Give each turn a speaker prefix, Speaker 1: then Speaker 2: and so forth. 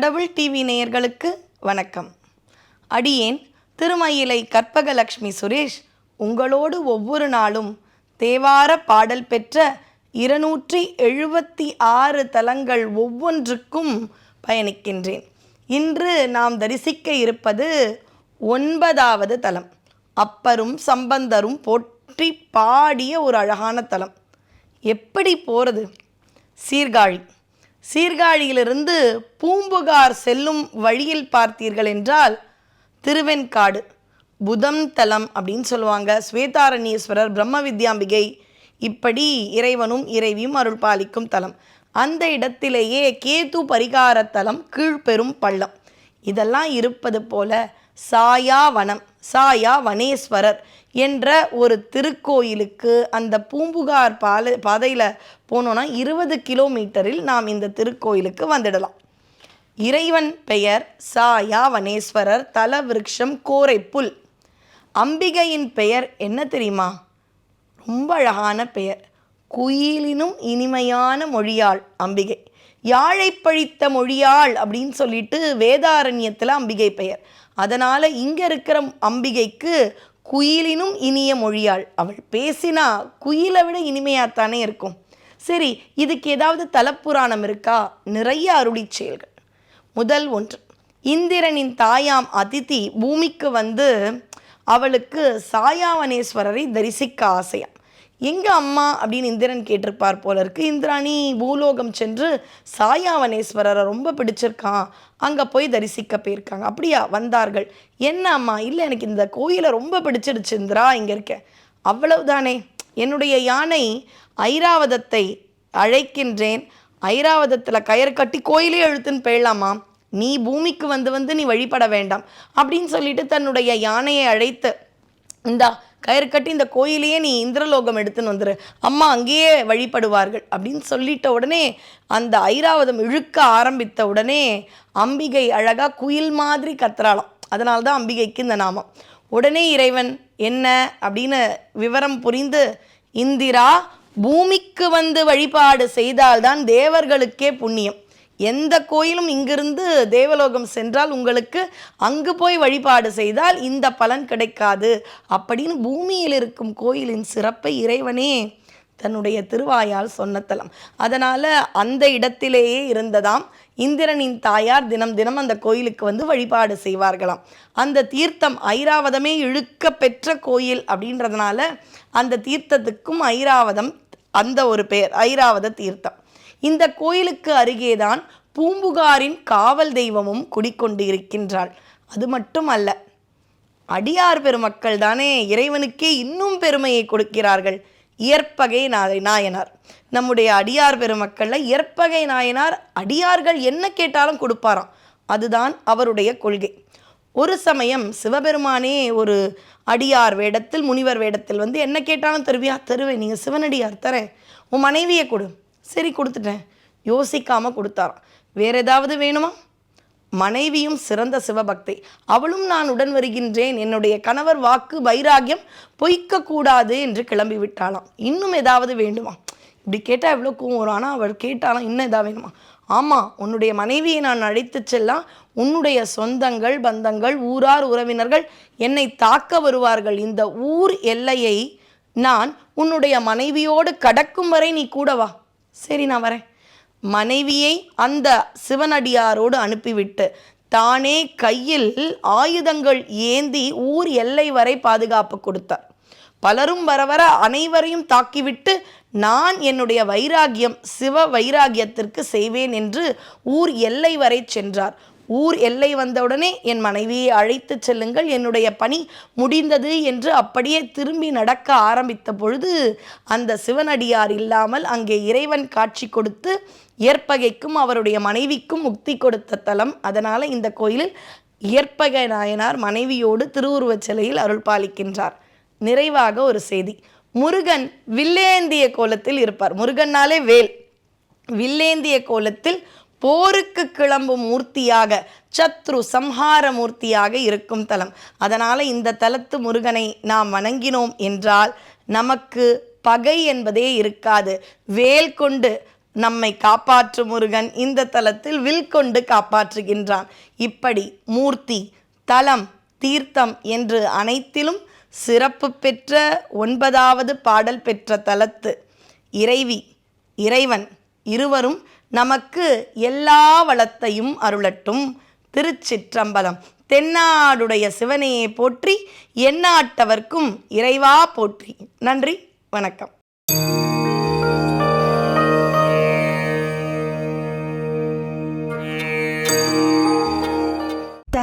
Speaker 1: கடவுள் டிவி நேயர்களுக்கு வணக்கம். அடியேன் திருமயிலை கற்பகலக்ஷ்மி சுரேஷ் உங்களோடு ஒவ்வொரு நாளும் தேவார பாடல் பெற்ற இருநூற்றி எழுபத்தி ஆறு தலங்கள் ஒவ்வொன்றுக்கும் பயணிக்கின்றேன். இன்று நாம் தரிசிக்க இருப்பது ஒன்பதாவது தலம். அப்பரும் சம்பந்தரும் போற்றி பாடிய ஒரு அழகான தலம். எப்படி போகிறது சீர்காழி. சீர்காழியிலிருந்து பூம்புகார் செல்லும் வழியில் பார்த்தீர்கள் என்றால் திருவெண்காடு புதம் தலம் அப்படின்னு சொல்லுவாங்க. ஸ்வேதாரண்யேஸ்வரர் பிரம்ம வித்யாம்பிகை. இப்படி இறைவனும் இறைவியும் அருள் பாலிக்கும் தலம். அந்த இடத்திலேயே கேது பரிகார தலம் கீழ்பெரும் பள்ளம். இதெல்லாம் இருப்பது போல சாயா வனம் சாயா வனேஸ்வரர் என்ற ஒரு திருக்கோயிலுக்கு அந்த பூம்புகார் பால பாதையில் போனோன்னா இருபது கிலோமீட்டரில் நாம் இந்த திருக்கோயிலுக்கு வந்துடலாம். இறைவன் பெயர் சாயா வனேஸ்வரர் தல விருட்சம் கோரைப்புல். அம்பிகையின் பெயர் என்ன தெரியுமா? ரொம்ப அழகான பெயர். குயிலினும் இனிமையான மொழியாள் அம்பிகை. யாழை பழித்த மொழியாள் அப்படின்னு சொல்லிட்டு வேதாரண்யத்தில் அம்பிகை பெயர். அதனால் இங்கே இருக்கிற அம்பிகைக்கு குயிலினும் இனிய மொழியாள். அவள் பேசினா குயிலை விட இனிமையாகத்தானே இருக்கும். சரி இதுக்கு ஏதாவது தலப்புராணம் இருக்கா? நிறைய அருளி செயல்கள். முதல் ஒன்று இந்திரனின் தாயாம் அதிதி பூமிக்கு வந்து அவளுக்கு சாயாவனேஸ்வரரை தரிசிக்க ஆசையா? எங்கே அம்மா அப்படின்னு இந்திரன் கேட்டிருப்பார் போல இருக்கு. இந்திராணி பூலோகம் சென்று சாயாவனேஸ்வரரை ரொம்ப பிடிச்சிருக்கான். அங்கே போய் தரிசிக்க போயிருக்காங்க. அப்படியா? வந்தார்கள். என்ன அம்மா? இல்லை எனக்கு இந்த கோயிலை ரொம்ப பிடிச்சிருச்சு இந்திரா இங்கே இருக்கேன் அவ்வளவுதானே. என்னுடைய யானை ஐராவதத்தை அழைக்கின்றேன். ஐராவதத்தில் கயிறு கட்டி கோயிலே எழுத்துன்னு போயிடலாமா? நீ பூமிக்கு வந்து வந்து நீ வழிபட வேண்டாம். அப்படின்னு சொல்லிட்டு தன்னுடைய யானையை அழைத்து இந்தா கயிறு கட்டி இந்த கோயிலையே நீ இந்திரலோகம் எடுத்துன்னு வந்துரு. அம்மா அங்கேயே வழிபடுவார்கள் அப்படின்னு சொல்லிட்ட உடனே அந்த ஐராவதம் இழுக்க ஆரம்பித்த உடனே அம்பிகை அழகாக குயில் மாதிரி கத்துறாளாம். அதனால தான் அம்பிகைக்கு இந்த நாமம். உடனே இறைவன் என்ன? அப்படின்னு விவரம் புரிந்து இந்திரா பூமிக்கு வந்து வழிபாடு செய்தால்தான் தேவர்களுக்கே புண்ணியம். எந்த கோயிலும் இங்கிருந்து தேவலோகம் சென்றால் உங்களுக்கு அங்கு போய் வழிபாடு செய்தால் இந்த பலன் கிடைக்காது. அப்படின்னு பூமியில் இருக்கும் கோயிலின் சிறப்பை இறைவனே தன்னுடைய திருவாயால் சொன்னத்தலம் அதனால் அந்த இடத்திலேயே இருந்ததாம் இந்திரனின் தாயார் தினம் தினம் அந்த கோயிலுக்கு வந்து வழிபாடு செய்வார்களாம். அந்த தீர்த்தம் ஐராவதமே இழுக்க பெற்ற கோயில் அப்படின்றதுனால அந்த தீர்த்தத்துக்கும் ஐராவதம் அந்த ஒரு பெயர் ஐராவத தீர்த்தம். இந்த கோயிலுக்கு அருகேதான் பூம்புகாரின் காவல் தெய்வமும் குடிக்கொண்டு இருக்கின்றாள் அது மட்டும் அல்ல அடியார் பெருமக்கள் தானே இறைவனுக்கே இன்னும் பெருமையை கொடுக்கிறார்கள். இயற்பகை நாயனார். நம்முடைய அடியார் பெருமக்களில் இயற்பகை நாயனார் அடியார்கள் என்ன கேட்டாலும் கொடுப்பாராம். அதுதான் அவருடைய கொள்கை. ஒரு சமயம் சிவபெருமானே ஒரு அடியார் வேடத்தில் முனிவர் வேடத்தில் வந்து என்ன கேட்டாலும் தருவியா தருவேன் நீங்கள் சிவனடியார் தரேன் உன் மனைவியை கொடு. சரி கொடுத்துட்டேன். யோசிக்காமல் கொடுத்தாராம். வேற ஏதாவது வேணுமா? மனைவியும் சிறந்த சிவபக்தை. அவளும் நான் உடன் வருகின்றேன். என்னுடைய கணவர் வாக்கு வைராகியம் பொய்க்க கூடாது என்று கிளம்பி விட்டாளாம். இன்னும் ஏதாவது வேண்டுமா? இப்படி கேட்டால் எவ்வளோ கோவம் வரும். ஆனால் அவள் கேட்டாலாம் இன்னும் ஏதாவது வேணுமா? ஆமாம் உன்னுடைய மனைவியை நான் அழைத்து செல்லாம் உன்னுடைய சொந்தங்கள் பந்தங்கள் ஊரார் உறவினர்கள் என்னை தாக்க வருவார்கள். இந்த ஊர் எல்லையை நான் உன்னுடைய மனைவியோடு கடக்கும் வரை நீ கூட வா. சரி நான் வரேன். மனைவியை அந்த சிவனடியாரோடு அனுப்பிவிட்டு தானே கையில் ஆயுதங்கள் ஏந்தி ஊர் எல்லை வரை பாதுகாப்பு கொடுத்தார். பலரும் வர வர அனைவரையும் தாக்கிவிட்டு நான் என்னுடைய வைராகியம் சிவ வைராகியத்திற்கு செய்வேன் என்று ஊர் எல்லை வரை சென்றார். ஊர் எல்லை வந்தவுடனே என் மனைவியை அழைத்து செல்லுங்கள். என்னுடைய பணி முடிந்தது என்று அப்படியே திரும்பி நடக்க ஆரம்பித்த பொழுது அந்த சிவனடியார் இல்லாமல் அங்கே இறைவன் காட்சி கொடுத்து இயற்பகைக்கும் அவருடைய மனைவிக்கும் முக்தி கொடுத்த தலம். அதனால் இந்த கோயிலில் இயற்பகை நாயனார் மனைவியோடு திருவுருவச் சிலையில் அருள் பாலிக்கின்றார். நிறைவாக ஒரு செய்தி. முருகன் வில்லேந்திய கோலத்தில் இருப்பார். முருகன்னாலே வேல். வில்லேந்திய கோலத்தில் போருக்கு கிளம்பும் மூர்த்தியாக சத்ரு சம்ஹார மூர்த்தியாக இருக்கும் தலம். அதனால் இந்த தலத்து முருகனை நாம் வணங்கினோம் என்றால் நமக்கு பகை என்பதே இருக்காது. வேல் கொண்டு நம்மை காப்பாற்றும் முருகன் இந்த தலத்தில் வில் கொண்டு காப்பாற்றுகின்றான். இப்படி மூர்த்தி தலம் தீர்த்தம் என்று அனைத்திலும் சிறப்பு பெற்ற ஒன்பதாவது பாடல் பெற்ற தலத்து இறைவி இறைவன் இருவரும் நமக்கு எல்லா வளத்தையும் அருளட்டும். திருச்சிற்றம்பலம். தென்னாடுடைய சிவனையே போற்றி எந்நாட்டவர்க்கும் இறைவா போற்றி. நன்றி வணக்கம்.